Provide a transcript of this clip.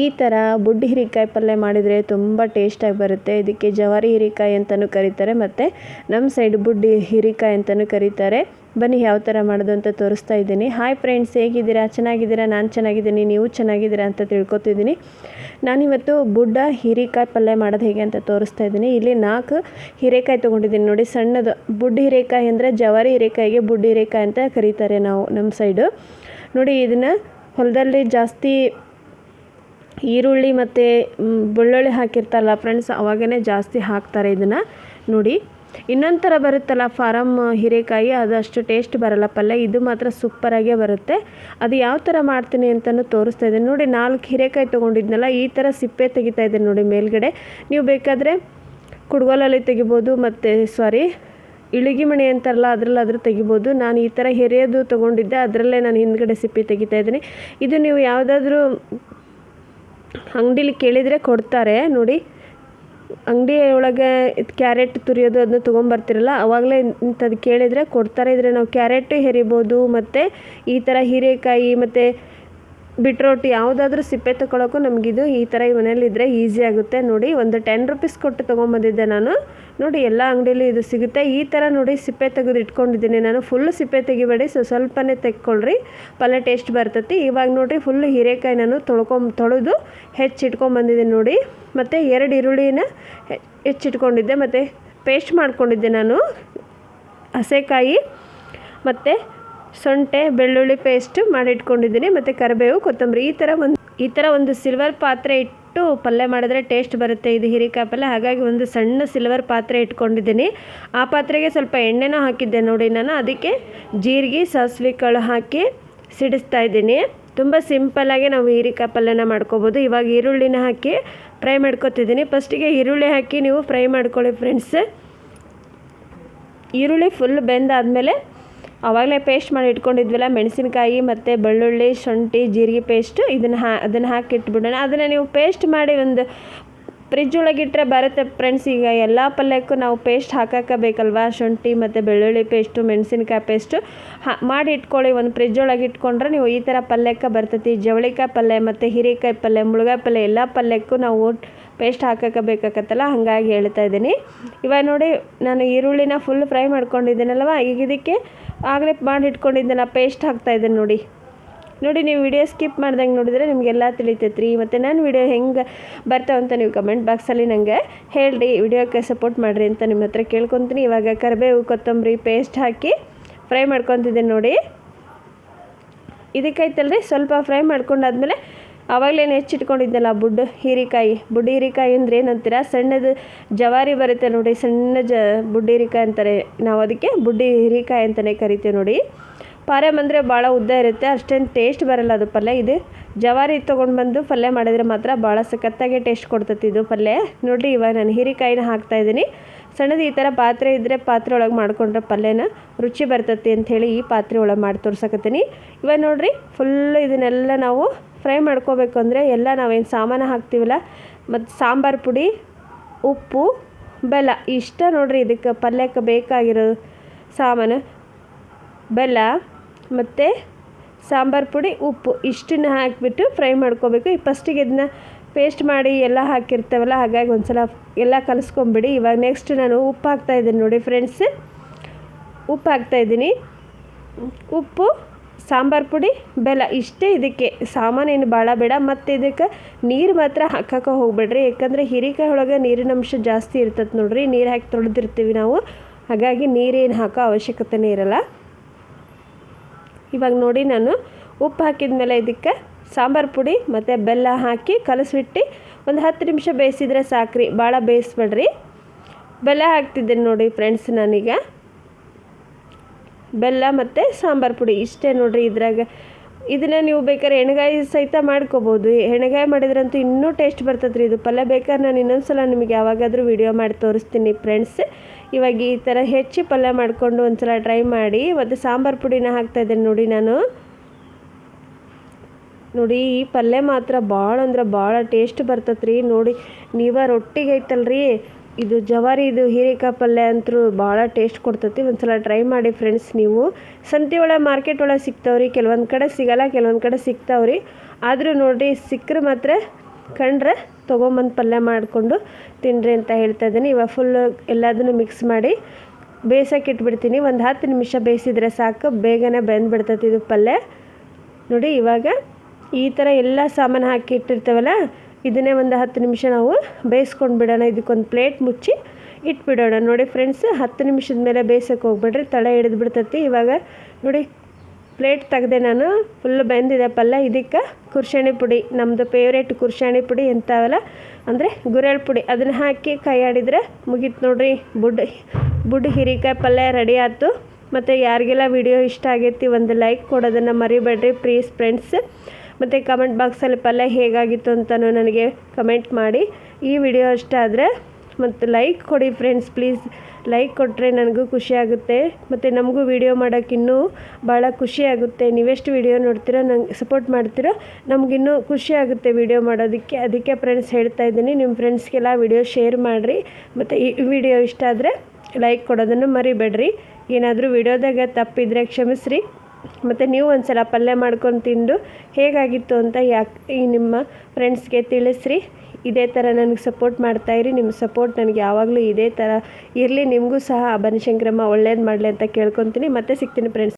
ಈ ಥರ ಬುಡ್ಡಿ ಹೀರೆಕಾಯಿ ಪಲ್ಯ ಮಾಡಿದರೆ ತುಂಬ ಟೇಸ್ಟಾಗಿ ಬರುತ್ತೆ. ಇದಕ್ಕೆ ಜವಾರಿ ಹೀರೆಕಾಯಿ ಅಂತಲೂ ಕರೀತಾರೆ ಮತ್ತು ನಮ್ಮ ಸೈಡ್ ಬುಡ್ಡಿ ಹೀರೆಕಾಯಿ ಅಂತಲೂ ಕರೀತಾರೆ. ಬನ್ನಿ ಯಾವ ಥರ ಮಾಡೋದು ಅಂತ ತೋರಿಸ್ತಾ ಇದ್ದೀನಿ. ಹಾಯ್ ಫ್ರೆಂಡ್ಸ್ ಹೇಗಿದ್ದೀರಾ? ಚೆನ್ನಾಗಿದ್ದೀರಾ? ನಾನು ಚೆನ್ನಾಗಿದ್ದೀನಿ, ನೀವು ಚೆನ್ನಾಗಿದ್ದೀರಾ ಅಂತ ತಿಳ್ಕೊತಿದ್ದೀನಿ. ನಾನಿವತ್ತು ಬುಡ್ಡ ಹೀರೆಕಾಯಿ ಪಲ್ಯ ಮಾಡೋದು ಹೇಗೆ ಅಂತ ತೋರಿಸ್ತಾ ಇದ್ದೀನಿ. ಇಲ್ಲಿ ನಾಲ್ಕು ಹೀರೆಕಾಯಿ ತೊಗೊಂಡಿದ್ದೀನಿ ನೋಡಿ. ಸಣ್ಣದು ಬುಡ್ಡಿ ಹೀರೆಕಾಯಿ ಅಂದರೆ ಜವಾರಿ ಹೀರೆಕಾಯಿಗೆ ಬುಡ್ಡಿ ಹೀರೆಕಾಯಿ ಅಂತ ಕರೀತಾರೆ ನಾವು ನಮ್ಮ ಸೈಡು ನೋಡಿ, ಇದನ್ನು ಹೊಲದಲ್ಲಿ ಜಾಸ್ತಿ ಈರುಳ್ಳಿ ಮತ್ತು ಬೆಳ್ಳುಳ್ಳಿ ಹಾಕಿರ್ತಾರಲ್ಲ ಫ್ರೆಂಡ್ಸ್ ಅವಾಗೇ ಜಾಸ್ತಿ ಹಾಕ್ತಾರೆ ಇದನ್ನು ನೋಡಿ. ಇನ್ನೊಂದು ಥರ ಬರುತ್ತಲ್ಲ ಫಾರಮ್ ಹೀರೆಕಾಯಿ ಅದು ಅಷ್ಟು ಟೇಸ್ಟ್ ಬರಲ್ಲ ಪಲ್ಯ, ಇದು ಮಾತ್ರ ಸೂಪರಾಗೇ ಬರುತ್ತೆ. ಅದು ಯಾವ ಥರ ಮಾಡ್ತೀನಿ ಅಂತಲೂ ತೋರಿಸ್ತಾ ಇದ್ದೀನಿ. ನೋಡಿ, ನಾಲ್ಕು ಹೀರೆಕಾಯಿ ತೊಗೊಂಡಿದ್ನಲ್ಲ, ಈ ಥರ ಸಿಪ್ಪೆ ತೆಗಿತಾ ಇದ್ದೀನಿ ನೋಡಿ ಮೇಲ್ಗಡೆ. ನೀವು ಬೇಕಾದರೆ ಕುಡ್ಗೋಲಲ್ಲಿ ತೆಗಿಬೋದು, ಮತ್ತು ಸಾರಿ ಇಳಿಗಿ ಮಣಿ ಅಂತಾರಲ್ಲ, ಅದರಲ್ಲಾದರೂ ತೆಗಿಬೋದು. ನಾನು ಈ ಥರ ಹೆರೆಯೋದು ತೊಗೊಂಡಿದ್ದೆ, ಅದರಲ್ಲೇ ನಾನು ಹಿಂದ್ಗಡೆ ಸಿಪ್ಪೆ ತೆಗಿತಾ ಇದ್ದೀನಿ. ಇದು ನೀವು ಯಾವುದಾದ್ರೂ ಅಂಗಡೀಲಿ ಕೇಳಿದರೆ ಕೊಡ್ತಾರೆ, ನೋಡಿ. ಅಂಗಡಿ ಒಳಗೆ ಕ್ಯಾರೆಟ್ ತುರಿಯೋದು ಅದನ್ನ ತೊಗೊಂಬರ್ತಿರಲ್ಲ, ಅವಾಗಲೇ ಇಂಥದ್ದು ಕೇಳಿದರೆ ಕೊಡ್ತಾರೆ. ಇದ್ರೆ ನಾವು ಕ್ಯಾರೆಟ್ ಹೆರಿಬೋದು, ಮತ್ತು ಈ ಥರ ಹೀರೆಕಾಯಿ, ಮತ್ತು ಬಿಟ್ರೋಟ್ ಯಾವುದಾದ್ರೂ ಸಿಪ್ಪೆ ತೊಗೊಳಕ್ಕೂ ನಮಗಿದು ಈ ಥರ ಮನೇಲಿದ್ದರೆ ಈಸಿ ಆಗುತ್ತೆ. ನೋಡಿ, ಒಂದು ಟೆನ್ ರುಪೀಸ್ ಕೊಟ್ಟು ತೊಗೊಂಬಂದಿದ್ದೆ ನಾನು. ನೋಡಿ, ಎಲ್ಲ ಅಂಗಡಿಯಲ್ಲೂ ಇದು ಸಿಗುತ್ತೆ. ಈ ಥರ ನೋಡಿ ಸಿಪ್ಪೆ ತೆಗೆದು ಇಟ್ಕೊಂಡಿದ್ದೀನಿ ನಾನು. ಫುಲ್ ಸಿಪ್ಪೆ ತೆಗಿಬೇಡಿ. ಸೊ ಸ್ವಲ್ಪನೇ ತೆಕ್ಕೊಳ್ರಿ. ಪಲ್ಯ ಟೇಸ್ಟ್ ಬರ್ತೈತಿ. ಇವಾಗ ನೋಡಿರಿ ಫುಲ್ ಹೀರೆಕಾಯಿ ನಾನು ತೊಳ್ಕೊಂಬ ತೊಳೆದು ಹೆಚ್ಚಿಟ್ಕೊಂಬಂದಿದ್ದೀನಿ ನೋಡಿ. ಮತ್ತು ಎರಡು ಈರುಳ್ಳಿನ ಹೆಚ್ಚಿಟ್ಕೊಂಡಿದ್ದೆ ಮತ್ತು ಪೇಸ್ಟ್ ಮಾಡ್ಕೊಂಡಿದ್ದೆ ನಾನು. ಹಸೆಕಾಯಿ, ಮತ್ತು ಸೊಂಟೆ, ಬೆಳ್ಳುಳ್ಳಿ ಪೇಸ್ಟ್ ಮಾಡಿಟ್ಕೊಂಡಿದ್ದೀನಿ. ಮತ್ತು ಕರಿಬೇವು, ಕೊತ್ತಂಬರಿ. ಈ ಥರ ಒಂದು ಈ ಥರ ಒಂದು ಸಿಲ್ವರ್ ಪಾತ್ರೆ ಇಟ್ಟು ಪಲ್ಯ ಮಾಡಿದ್ರೆ ಟೇಸ್ಟ್ ಬರುತ್ತೆ ಇದು ಹೀರಿಕಾಯಿ ಪಲ್ಯ. ಹಾಗಾಗಿ ಒಂದು ಸಣ್ಣ ಸಿಲ್ವರ್ ಪಾತ್ರೆ ಇಟ್ಕೊಂಡಿದ್ದೀನಿ. ಆ ಪಾತ್ರೆಗೆ ಸ್ವಲ್ಪ ಎಣ್ಣೆನೂ ಹಾಕಿದ್ದೆ ನೋಡಿ ನಾನು. ಅದಕ್ಕೆ ಜೀರಿಗೆ, ಸಾಸಿವೆ ಕಾಳು ಹಾಕಿ ಸಿಡಿಸ್ತಾ ಇದ್ದೀನಿ. ತುಂಬ ಸಿಂಪಲ್ಲಾಗಿ ನಾವು ಹೀರಿಕಾಯಿ ಪಲ್ಯನ ಮಾಡ್ಕೋಬೋದು. ಇವಾಗ ಈರುಳ್ಳಿನ ಹಾಕಿ ಫ್ರೈ ಮಾಡ್ಕೊತಿದ್ದೀನಿ. ಫಸ್ಟಿಗೆ ಈರುಳ್ಳಿ ಹಾಕಿ ನೀವು ಫ್ರೈ ಮಾಡ್ಕೊಳ್ಳಿ ಫ್ರೆಂಡ್ಸ್. ಈರುಳ್ಳಿ ಫುಲ್ ಬೆಂದಾದಮೇಲೆ ಆವಾಗಲೇ ಪೇಸ್ಟ್ ಮಾಡಿ ಇಟ್ಕೊಂಡಿದ್ವಲ್ಲ, ಮೆಣಸಿನಕಾಯಿ ಮತ್ತು ಬೆಳ್ಳುಳ್ಳಿ, ಶುಂಠಿ, ಜೀರಿಗೆ ಪೇಸ್ಟು ಇದನ್ನು ಹಾ, ಅದನ್ನು ಹಾಕಿ ಇಟ್ಬಿಡೋಣ. ಅದನ್ನು ನೀವು ಪೇಸ್ಟ್ ಮಾಡಿ ಒಂದು ಫ್ರಿಜ್ ಒಳಗಿಟ್ಟರೆ ಬರುತ್ತೆ ಫ್ರೆಂಡ್ಸ್ ಈಗ ಎಲ್ಲ ಪಲ್ಯಕ್ಕೂ ನಾವು ಪೇಸ್ಟ್ ಹಾಕಕ್ಕೆ ಬೇಕಲ್ವಾ ಶುಂಠಿ ಮತ್ತು ಬೆಳ್ಳುಳ್ಳಿ ಪೇಸ್ಟು ಮೆಣಸಿನ್ಕಾಯಿ ಪೇಸ್ಟು ಹಾ ಮಾಡಿ ಇಟ್ಕೊಳ್ಳಿ ಒಂದು ಫ್ರಿಜ್ ಒಳಗೆ ಇಟ್ಕೊಂಡ್ರೆ ನೀವು ಈ ಥರ ಪಲ್ಯಕ್ಕೆ ಬರ್ತೈತಿ. ಜವಳಿಕಾಯಿ ಪಲ್ಯ ಮತ್ತು ಹೀರೆಕಾಯಿ ಪಲ್ಯ, ಮುಳುಗಾಯಿ ಪಲ್ಯ ಎಲ್ಲ ಪಲ್ಯಕ್ಕೂ ನಾವು ಪೇಸ್ಟ್ ಹಾಕಕ್ಕೆ ಬೇಕಾಗತ್ತಲ್ಲ ಹಾಗಾಗಿ ಹೇಳ್ತಾ ಇದ್ದೀನಿ. ಇವಾಗ ನೋಡಿ, ನಾನು ಈರುಳ್ಳಿನ ಫುಲ್ ಫ್ರೈ ಮಾಡ್ಕೊಂಡಿದ್ದೀನಲ್ವ? ಈಗ ಇದಕ್ಕೆ ಆಗಲೇ ಮಾಡಿ ಇಟ್ಕೊಂಡಿದ್ದೆಲ್ಲ ಪೇಸ್ಟ್ ಹಾಕ್ತಾಯಿದ್ದೀನಿ ನೋಡಿ. ನೋಡಿ, ನೀವು ವಿಡಿಯೋ ಸ್ಕಿಪ್ ಮಾಡ್ದಂಗೆ ನೋಡಿದರೆ ನಿಮಗೆಲ್ಲ ತಿಳಿತೈತೆ ರೀ ಮತ್ತು ನಾನು ವಿಡಿಯೋ ಹೆಂಗೆ ಬರ್ತಾವಂತ ನೀವು ಕಮೆಂಟ್ ಬಾಕ್ಸಲ್ಲಿ ನನಗೆ ಹೇಳ್ರಿ. ವಿಡಿಯೋಕ್ಕೆ ಸಪೋರ್ಟ್ ಮಾಡಿರಿ ಅಂತ ನಿಮ್ಮ ಹತ್ರ ಕೇಳ್ಕೊತೀನಿ. ಇವಾಗ ಕರಿಬೇವು ಕೊತ್ತಂಬರಿ ಪೇಸ್ಟ್ ಹಾಕಿ ಫ್ರೈ ಮಾಡ್ಕೊತಿದ್ದೆ ನೋಡಿ. ಇದಕ್ಕೈತಲ್ರಿ ಸ್ವಲ್ಪ ಫ್ರೈ ಮಾಡ್ಕೊಂಡಾದ್ಮೇಲೆ ಆವಾಗಲೇನು ಹೆಚ್ಚಿಟ್ಕೊಂಡಿದ್ದೆಲ್ಲ ಬುಡ್ಡು ಹೀರಿಕಾಯಿ. ಬುಡ್ಡು ಹೀರಿಕಾಯಿ ಅಂದರೆ ಏನಂತೀರ? ಸಣ್ಣದು ಜವಾರಿ ಬರುತ್ತೆ ನೋಡಿ, ಸಣ್ಣ ಜ ಬುಡ್ಡಿ ಹೀರಿಕಾಯಿ ಅಂತಾರೆ. ನಾವು ಅದಕ್ಕೆ ಬುಡ್ಡಿ ಹೀರಿಕಾಯಿ ಅಂತಲೇ ಕರಿತೀವಿ ನೋಡಿ. ಪಾರಮ್ ಅಂದರೆ ಭಾಳ ಉದ್ದ ಇರುತ್ತೆ, ಅಷ್ಟೇನು ಟೇಸ್ಟ್ ಬರಲ್ಲ ಅದು ಪಲ್ಯ. ಇದು ಜವಾರಿ ತೊಗೊಂಡು ಬಂದು ಪಲ್ಯ ಮಾಡಿದರೆ ಮಾತ್ರ ಭಾಳ ಸಖತ್ತಾಗೆ ಟೇಸ್ಟ್ ಕೊಡ್ತೈತಿ ಇದು ಪಲ್ಯ. ನೋಡಿರಿ ಇವಾಗ ನಾನು ಹೀರೆಕಾಯಿನ ಹಾಕ್ತಾಯಿದ್ದೀನಿ ಸಣ್ಣದು ಈ ಥರ ಪಾತ್ರೆ ಇದ್ದರೆ ಪಾತ್ರೆ ಒಳಗೆ ಮಾಡಿಕೊಂಡ್ರೆ ಪಲ್ಯನ ರುಚಿ ಬರ್ತೈತಿ ಅಂಥೇಳಿ ಈ ಪಾತ್ರೆ ಒಳಗೆ ಮಾಡಿ ತೋರ್ಸಕತ್ತೀನಿ. ಇವಾಗ ನೋಡಿರಿ ಫುಲ್ ಇದನ್ನೆಲ್ಲ ನಾವು ಫ್ರೈ ಮಾಡ್ಕೋಬೇಕು ಅಂದರೆ ಎಲ್ಲ ನಾವೇನು ಸಾಮಾನು ಹಾಕ್ತೀವಲ್ಲ, ಮತ್ತು ಸಾಂಬಾರು ಪುಡಿ, ಉಪ್ಪು, ಬೆಲ್ಲ. ಇಷ್ಟ ನೋಡಿರಿ ಇದಕ್ಕೆ ಪಲ್ಯಕ್ಕೆ ಬೇಕಾಗಿರೋ ಸಾಮಾನು, ಬೆಲ್ಲ ಮತ್ತು ಸಾಂಬಾರು ಪುಡಿ, ಉಪ್ಪು ಇಷ್ಟನ್ನ ಹಾಕಿಬಿಟ್ಟು ಫ್ರೈ ಮಾಡ್ಕೋಬೇಕು. ಈ ಫಸ್ಟಿಗೆ ಇದನ್ನ ಪೇಸ್ಟ್ ಮಾಡಿ ಎಲ್ಲ ಹಾಕಿರ್ತೇವಲ್ಲ, ಹಾಗಾಗಿ ಒಂದು ಸಲ ಎಲ್ಲ ಕಲಿಸ್ಕೊಂಬಿಡಿ. ಇವಾಗ ನೆಕ್ಸ್ಟ್ ನಾನು ಉಪ್ಪು ಹಾಕ್ತಾಯಿದ್ದೀನಿ ನೋಡಿ ಫ್ರೆಂಡ್ಸ್ ಉಪ್ಪು ಹಾಕ್ತಾಯಿದ್ದೀನಿ ಉಪ್ಪು, ಸಾಂಬಾರು ಪುಡಿ, ಬೆಲ್ಲ ಇಷ್ಟೇ ಇದಕ್ಕೆ. ಸಾಮಾನೇನು ಭಾಳ ಬೇಡ, ಮತ್ತು ಇದಕ್ಕೆ ನೀರು ಮಾತ್ರ ಹಾಕಕ್ಕೆ ಹೋಗ್ಬೇಡ್ರಿ. ಯಾಕಂದರೆ ಹೀರಿಕಾಯಿ ಒಳಗೆ ನೀರಿನ ಅಂಶ ಜಾಸ್ತಿ ಇರ್ತದೆ ನೋಡಿರಿ. ನೀರು ಹಾಕಿ ತೊಳೆದಿರ್ತೀವಿ ನಾವು. ಹಾಗಾಗಿ ನೀರೇನು ಹಾಕೋ ಅವಶ್ಯಕತೆನೇ ಇರಲ್ಲ. ಇವಾಗ ನೋಡಿ ನಾನು ಉಪ್ಪು ಹಾಕಿದ ಮೇಲೆ ಇದಕ್ಕೆ ಸಾಂಬಾರು ಪುಡಿ ಮತ್ತು ಬೆಲ್ಲ ಹಾಕಿ ಕಲಸಿಬಿಟ್ಟು ಒಂದು ಹತ್ತು ನಿಮಿಷ ಬೇಯಿಸಿದ್ರೆ ಸಾಕ್ರಿ, ಭಾಳ ಬೇಯಿಸ್ಬೇಡ್ರಿ. ಬೆಲ್ಲ ಹಾಕ್ತಿದ್ದೀನಿ ನೋಡಿ ಫ್ರೆಂಡ್ಸ್ ನಾನೀಗ. ಬೆಲ್ಲ ಮತ್ತು ಸಾಂಬಾರು ಪುಡಿ ಇಷ್ಟೇ ನೋಡಿರಿ ಇದ್ರಾಗ. ಇದನ್ನು ನೀವು ಬೇಕಾದ್ರೆ ಎಣ್ಗಾಯಿ ಸಹಿತ ಮಾಡ್ಕೋಬೋದು. ಎಣ್ಗಾಯಿ ಮಾಡಿದ್ರಂತೂ ಇನ್ನೂ ಟೇಸ್ಟ್ ಬರ್ತದೆ ಇದು ಪಲ್ಯ ಬೇಕಾದ್ರೆ ನಾನು ಇನ್ನೊಂದು ಸಲ ನಿಮಗೆ ಯಾವಾಗಾದರೂ ವಿಡಿಯೋ ಮಾಡಿ ತೋರಿಸ್ತೀನಿ ಫ್ರೆಂಡ್ಸ್ ಇವಾಗ ಈ ಥರ ಹೆಚ್ಚಿ ಪಲ್ಯ ಮಾಡಿಕೊಂಡು ಒಂದು ಸಲ ಟ್ರೈ ಮಾಡಿ. ಮತ್ತು ಸಾಂಬಾರು ಪುಡಿನ ಹಾಕ್ತಾಯಿದ್ದೇನೆ ನೋಡಿ ನಾನು. ನೋಡಿ, ಈ ಪಲ್ಯ ಮಾತ್ರ ಭಾಳ ಅಂದ್ರೆ ಭಾಳ ಟೇಸ್ಟ್ ಬರ್ತೈತೆ ನೋಡಿ, ನೀವ ರೊಟ್ಟಿಗೆ ಐತಲ್ರಿ ಇದು ಜವಾರಿ, ಇದು ಹೀರೆಕಾಯಿ ಪಲ್ಯ ಅಂತೂ ಭಾಳ ಟೇಸ್ಟ್ ಕೊಡ್ತೈತಿ. ಒಂದ್ಸಲ ಟ್ರೈ ಮಾಡಿ ಫ್ರೆಂಡ್ಸ್ ನೀವು. ಸಂತೆ ಒಳಗೆ ಮಾರ್ಕೆಟ್ ಒಳಗೆ ಸಿಗ್ತಾವ್ರಿ. ಕೆಲವೊಂದು ಕಡೆ ಸಿಗಲ್ಲ, ಕೆಲವೊಂದು ಕಡೆ ಸಿಗ್ತಾವ್ರಿ. ಆದರೂ ನೋಡಿರಿ, ಸಿಕ್ಕರೆ ಮಾತ್ರ ಕಂಡ್ರೆ ತೊಗೊಂಬಂದು ಪಲ್ಯ ಮಾಡಿಕೊಂಡು ತಿನ್ನಿರಿ ಅಂತ ಹೇಳ್ತಾ ಇದ್ದೀನಿ. ಇವಾಗ ಫುಲ್ಲು ಎಲ್ಲದನ್ನು ಮಿಕ್ಸ್ ಮಾಡಿ ಬೇಯಿಸೋಕೆ ಇಟ್ಬಿಡ್ತೀನಿ. ಒಂದು ಹತ್ತು ನಿಮಿಷ ಬೇಯಿಸಿದ್ರೆ ಸಾಕು. ಬೇಗನೆ ಬೆಂದ್ಬಿಡ್ತೈತಿ ಇದು ಪಲ್ಯ. ನೋಡಿ, ಇವಾಗ ಈ ಥರ ಎಲ್ಲ ಸಾಮಾನು ಹಾಕಿ ಇಟ್ಟಿರ್ತೇವಲ್ಲ, ಇದನ್ನೇ ಒಂದು ಹತ್ತು ನಿಮಿಷ ನಾವು ಬೇಯಿಸ್ಕೊಂಡು ಬಿಡೋಣ. ಇದಕ್ಕೊಂದು ಪ್ಲೇಟ್ ಮುಚ್ಚಿ ಇಟ್ಬಿಡೋಣ. ನೋಡಿ ಫ್ರೆಂಡ್ಸ್ ಹತ್ತು ನಿಮಿಷದ ಮೇಲೆ ಬೇಯಿಸೋಕೆ ಹೋಗ್ಬಿಡ್ರಿ. ತಳ ಹಿಡಿದು ಬಿಡ್ತೈತಿ ಇವಾಗ ನೋಡಿ ಪ್ಲೇಟ್ ತೆಗೆದೆ ನಾನು ಫುಲ್ ಬೆಂದಿದೆ ಪಲ್ಯ. ಇದಕ್ಕೆ ಕುರ್ಶಾಣಿ ಪುಡಿ ನಮ್ಮದು ಫೇವ್ರೇಟ್ ಕುರ್ಶಾಣಿ ಪುಡಿ ಎಂಥವಲ್ಲ ಅಂದರೆ ಗುರೆಳ್ ಪುಡಿ. ಅದನ್ನು ಹಾಕಿ ಕೈ ಆಡಿದ್ರೆ ಮುಗೀತು ನೋಡ್ರಿ. ಬುಡ್ ಬುಡ್ ಹೀರಿಕಾಯಿ ಪಲ್ಯ ರೆಡಿ ಆಯ್ತು. ಮತ್ತು ಯಾರಿಗೆಲ್ಲ ವಿಡಿಯೋ ಇಷ್ಟ ಆಗೈತಿ ಒಂದು ಲೈಕ್ ಕೊಡೋದನ್ನು ಮರಿಬೇಡ್ರಿ ಪ್ಲೀಸ್ ಫ್ರೆಂಡ್ಸ್ ಮತ್ತು ಕಮೆಂಟ್ ಬಾಕ್ಸಲ್ಲಿ ಪಲ್ಯ ಹೇಗಾಗಿತ್ತು ಅಂತಲೂ ನನಗೆ ಕಮೆಂಟ್ ಮಾಡಿ. ಈ ವಿಡಿಯೋ ಇಷ್ಟ ಆದರೆ ಮತ್ತು ಲೈಕ್ ಕೊಡಿ ಫ್ರೆಂಡ್ಸ್ ಪ್ಲೀಸ್ ಲೈಕ್ ಕೊಟ್ಟರೆ ನನಗೂ ಖುಷಿ ಆಗುತ್ತೆ. ಮತ್ತು ನಮಗೂ ವಿಡಿಯೋ ಮಾಡೋಕ್ಕೆ ಇನ್ನೂ ಭಾಳ ಖುಷಿ ಆಗುತ್ತೆ. ನೀವೆಷ್ಟು ವಿಡಿಯೋ ನೋಡ್ತೀರೋ ನಂಗೆ ಸಪೋರ್ಟ್ ಮಾಡ್ತೀರೋ ನಮಗಿನ್ನೂ ಖುಷಿಯಾಗುತ್ತೆ ವಿಡಿಯೋ ಮಾಡೋದಕ್ಕೆ. ಅದಕ್ಕೆ ಫ್ರೆಂಡ್ಸ್ ಹೇಳ್ತಾ ಇದ್ದೀನಿ ನಿಮ್ಮ ಫ್ರೆಂಡ್ಸ್ಗೆಲ್ಲ ವಿಡಿಯೋ ಶೇರ್ ಮಾಡಿರಿ. ಮತ್ತು ಈ ವಿಡಿಯೋ ಇಷ್ಟ ಆದರೆ ಲೈಕ್ ಕೊಡೋದನ್ನು ಮರಿಬೇಡ್ರಿ. ಏನಾದರೂ ವಿಡಿಯೋದಾಗ ತಪ್ಪಿದ್ರೆ ಕ್ಷಮಿಸ್ರಿ. ಮತ್ತು ನೀವು ಒಂದು ಸಲ ಪಲ್ಯ ಮಾಡ್ಕೊಂಡು ತಿಂದು ಹೇಗಾಗಿತ್ತು ಅಂತ ಯಾಕೆ ಈ ನಿಮ್ಮ ಫ್ರೆಂಡ್ಸ್ಗೆ ತಿಳಿಸ್ರಿ. ಇದೇ ಥರ ನನಗೆ ಸಪೋರ್ಟ್ ಮಾಡ್ತಾಯಿರಿ ನಿಮ್ಮ ಸಪೋರ್ಟ್ ನನಗೆ ಯಾವಾಗಲೂ ಇದೇ ಥರ ಇರಲಿ. ನಿಮಗೂ ಸಹ ಆ ಬನಶಂಕರಮ್ಮ ಒಳ್ಳೇದು ಮಾಡಲಿ ಅಂತ ಕೇಳ್ಕೊತೀನಿ. ಮತ್ತೆ ಸಿಗ್ತೀನಿ ಫ್ರೆಂಡ್ಸ್